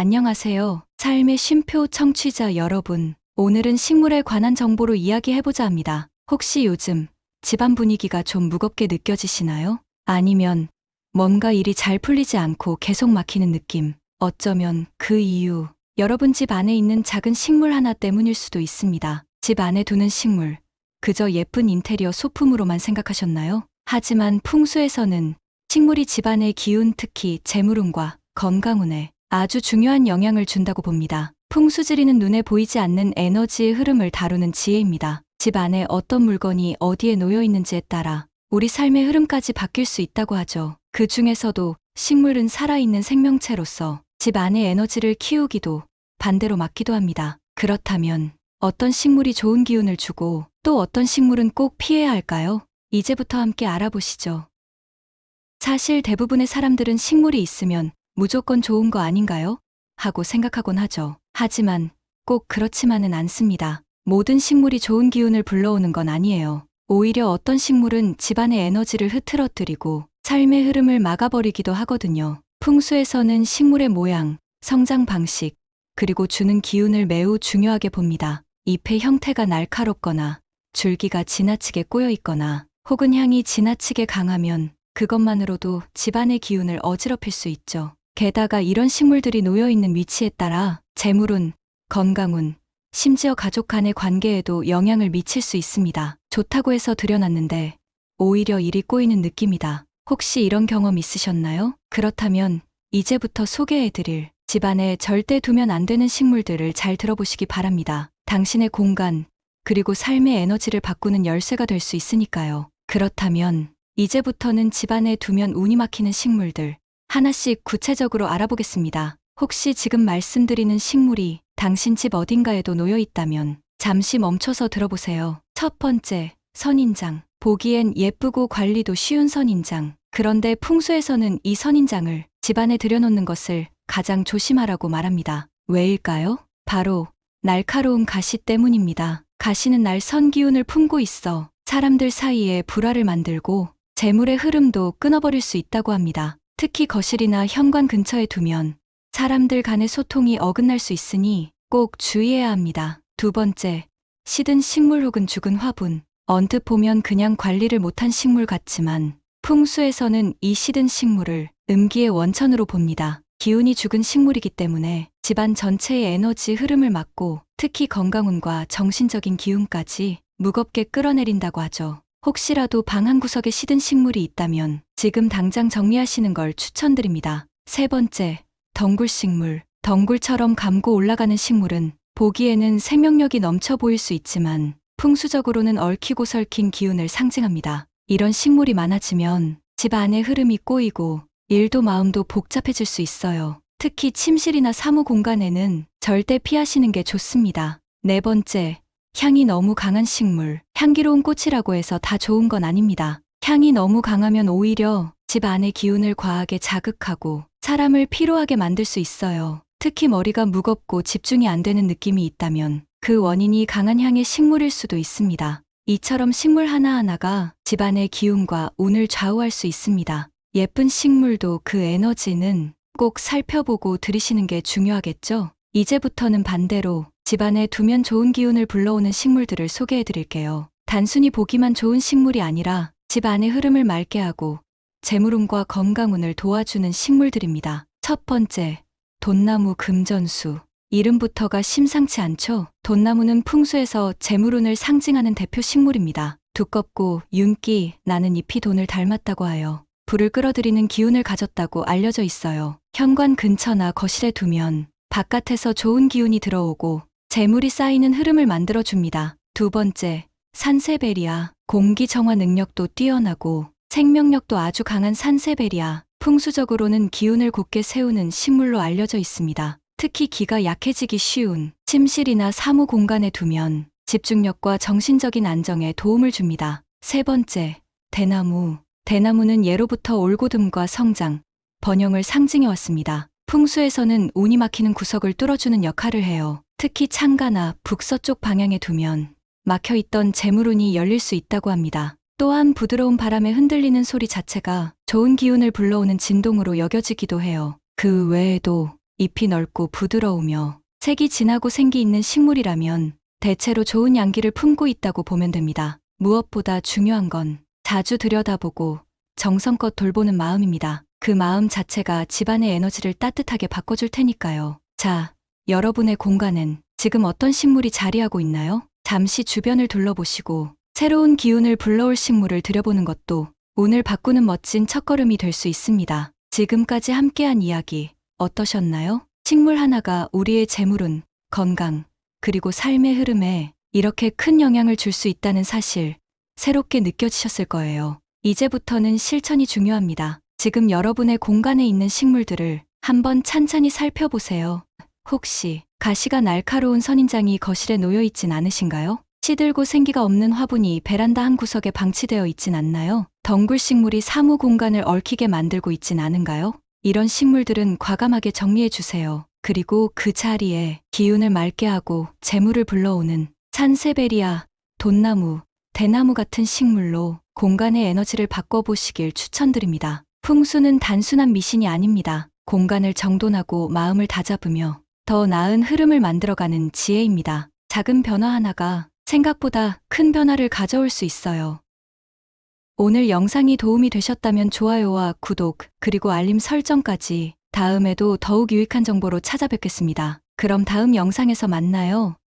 안녕하세요. 삶의 쉼표 청취자 여러분. 오늘은 식물에 관한 정보로 이야기해보자 합니다. 혹시 요즘 집안 분위기가 좀 무겁게 느껴지시나요? 아니면 뭔가 일이 잘 풀리지 않고 계속 막히는 느낌. 어쩌면 그 이유, 여러분 집 안에 있는 작은 식물 하나 때문일 수도 있습니다. 집 안에 두는 식물. 그저 예쁜 인테리어 소품으로만 생각하셨나요? 하지만 풍수에서는 식물이 집안의 기운, 특히 재물운과 건강운에 아주 중요한 영향을 준다고 봅니다. 풍수지리는 눈에 보이지 않는 에너지의 흐름을 다루는 지혜입니다. 집 안에 어떤 물건이 어디에 놓여 있는지에 따라 우리 삶의 흐름까지 바뀔 수 있다고 하죠. 그 중에서도 식물은 살아있는 생명체로서 집 안의 에너지를 키우기도 반대로 막기도 합니다. 그렇다면 어떤 식물이 좋은 기운을 주고 또 어떤 식물은 꼭 피해야 할까요? 이제부터 함께 알아보시죠. 사실 대부분의 사람들은 식물이 있으면 무조건 좋은 거 아닌가요? 하고 생각하곤 하죠. 하지만 꼭 그렇지만은 않습니다. 모든 식물이 좋은 기운을 불러오는 건 아니에요. 오히려 어떤 식물은 집안의 에너지를 흐트러뜨리고 삶의 흐름을 막아버리기도 하거든요. 풍수에서는 식물의 모양, 성장 방식, 그리고 주는 기운을 매우 중요하게 봅니다. 잎의 형태가 날카롭거나 줄기가 지나치게 꼬여 있거나 혹은 향이 지나치게 강하면 그것만으로도 집안의 기운을 어지럽힐 수 있죠. 게다가 이런 식물들이 놓여 있는 위치에 따라 재물운, 건강운, 심지어 가족 간의 관계에도 영향을 미칠 수 있습니다. 좋다고 해서 들여놨는데 오히려 일이 꼬이는 느낌이다. 혹시 이런 경험 있으셨나요? 그렇다면 이제부터 소개해드릴 집안에 절대 두면 안 되는 식물들을 잘 들어보시기 바랍니다. 당신의 공간, 그리고 삶의 에너지를 바꾸는 열쇠가 될 수 있으니까요. 그렇다면 이제부터는 집안에 두면 운이 막히는 식물들 하나씩 구체적으로 알아보겠습니다. 혹시 지금 말씀드리는 식물이 당신 집 어딘가에도 놓여 있다면 잠시 멈춰서 들어보세요. 첫 번째, 선인장. 보기엔 예쁘고 관리도 쉬운 선인장. 그런데 풍수에서는 이 선인장을 집안에 들여놓는 것을 가장 조심하라고 말합니다. 왜일까요? 바로 날카로운 가시 때문입니다. 가시는 날 선 기운을 품고 있어 사람들 사이에 불화를 만들고 재물의 흐름도 끊어버릴 수 있다고 합니다. 특히 거실이나 현관 근처에 두면 사람들 간의 소통이 어긋날 수 있으니 꼭 주의해야 합니다. 두 번째, 시든 식물 혹은 죽은 화분. 언뜻 보면 그냥 관리를 못한 식물 같지만 풍수에서는 이 시든 식물을 음기의 원천으로 봅니다. 기운이 죽은 식물이기 때문에 집안 전체의 에너지 흐름을 막고 특히 건강운과 정신적인 기운까지 무겁게 끌어내린다고 하죠. 혹시라도 방 한 구석에 시든 식물이 있다면 지금 당장 정리하시는 걸 추천드립니다. 세 번째, 덩굴 식물. 덩굴처럼 감고 올라가는 식물은 보기에는 생명력이 넘쳐 보일 수 있지만 풍수적으로는 얽히고 설킨 기운을 상징합니다. 이런 식물이 많아지면 집 안의 흐름이 꼬이고 일도 마음도 복잡해질 수 있어요. 특히 침실이나 사무 공간에는 절대 피하시는 게 좋습니다. 네 번째, 향이 너무 강한 식물. 향기로운 꽃이라고 해서 다 좋은 건 아닙니다. 향이 너무 강하면 오히려 집 안의 기운을 과하게 자극하고 사람을 피로하게 만들 수 있어요. 특히 머리가 무겁고 집중이 안 되는 느낌이 있다면 그 원인이 강한 향의 식물일 수도 있습니다. 이처럼 식물 하나하나가 집안의 기운과 운을 좌우할 수 있습니다. 예쁜 식물도 그 에너지는 꼭 살펴보고 들이시는 게 중요하겠죠? 이제부터는 반대로 집안에 두면 좋은 기운을 불러오는 식물들을 소개해 드릴게요. 단순히 보기만 좋은 식물이 아니라 집 안의 흐름을 맑게 하고 재물운과 건강운을 도와주는 식물들입니다. 첫 번째, 돈나무 금전수. 이름부터가 심상치 않죠? 돈나무는 풍수에서 재물운을 상징하는 대표 식물입니다. 두껍고 윤기 나는 잎이 돈을 닮았다고 하여 불을 끌어들이는 기운을 가졌다고 알려져 있어요. 현관 근처나 거실에 두면 바깥에서 좋은 기운이 들어오고 재물이 쌓이는 흐름을 만들어줍니다. 두 번째, 산세베리아. 공기 정화 능력도 뛰어나고 생명력도 아주 강한 산세베리아. 풍수적으로는 기운을 굳게 세우는 식물로 알려져 있습니다. 특히 기가 약해지기 쉬운 침실이나 사무 공간에 두면 집중력과 정신적인 안정에 도움을 줍니다. 세 번째, 대나무. 대나무는 예로부터 올고듬과 성장, 번영을 상징해 왔습니다. 풍수에서는 운이 막히는 구석을 뚫어주는 역할을 해요. 특히 창가나 북서쪽 방향에 두면 막혀 있던 재물운이 열릴 수 있다고 합니다. 또한 부드러운 바람에 흔들리는 소리 자체가 좋은 기운을 불러오는 진동으로 여겨지기도 해요. 그 외에도 잎이 넓고 부드러우며 색이 진하고 생기 있는 식물이라면 대체로 좋은 양기를 품고 있다고 보면 됩니다. 무엇보다 중요한 건 자주 들여다보고 정성껏 돌보는 마음입니다. 그 마음 자체가 집안의 에너지를 따뜻하게 바꿔줄 테니까요. 자, 여러분의 공간엔 지금 어떤 식물이 자리하고 있나요? 잠시 주변을 둘러보시고 새로운 기운을 불러올 식물을 들여보는 것도 운을 바꾸는 멋진 첫걸음이 될 수 있습니다. 지금까지 함께한 이야기 어떠셨나요? 식물 하나가 우리의 재물운, 건강, 그리고 삶의 흐름에 이렇게 큰 영향을 줄 수 있다는 사실 새롭게 느껴지셨을 거예요. 이제부터는 실천이 중요합니다. 지금 여러분의 공간에 있는 식물들을 한번 찬찬히 살펴보세요. 혹시 가시가 날카로운 선인장이 거실에 놓여 있진 않으신가요? 시들고 생기가 없는 화분이 베란다 한 구석에 방치되어 있진 않나요? 덩굴 식물이 사무 공간을 얽히게 만들고 있진 않은가요? 이런 식물들은 과감하게 정리해 주세요. 그리고 그 자리에 기운을 맑게 하고 재물을 불러오는 산세베리아, 돈나무, 대나무 같은 식물로 공간의 에너지를 바꿔보시길 추천드립니다. 풍수는 단순한 미신이 아닙니다. 공간을 정돈하고 마음을 다잡으며 더 나은 흐름을 만들어가는 지혜입니다. 작은 변화 하나가 생각보다 큰 변화를 가져올 수 있어요. 오늘 영상이 도움이 되셨다면 좋아요와 구독, 그리고 알림 설정까지 다음에도 더욱 유익한 정보로 찾아뵙겠습니다. 그럼 다음 영상에서 만나요.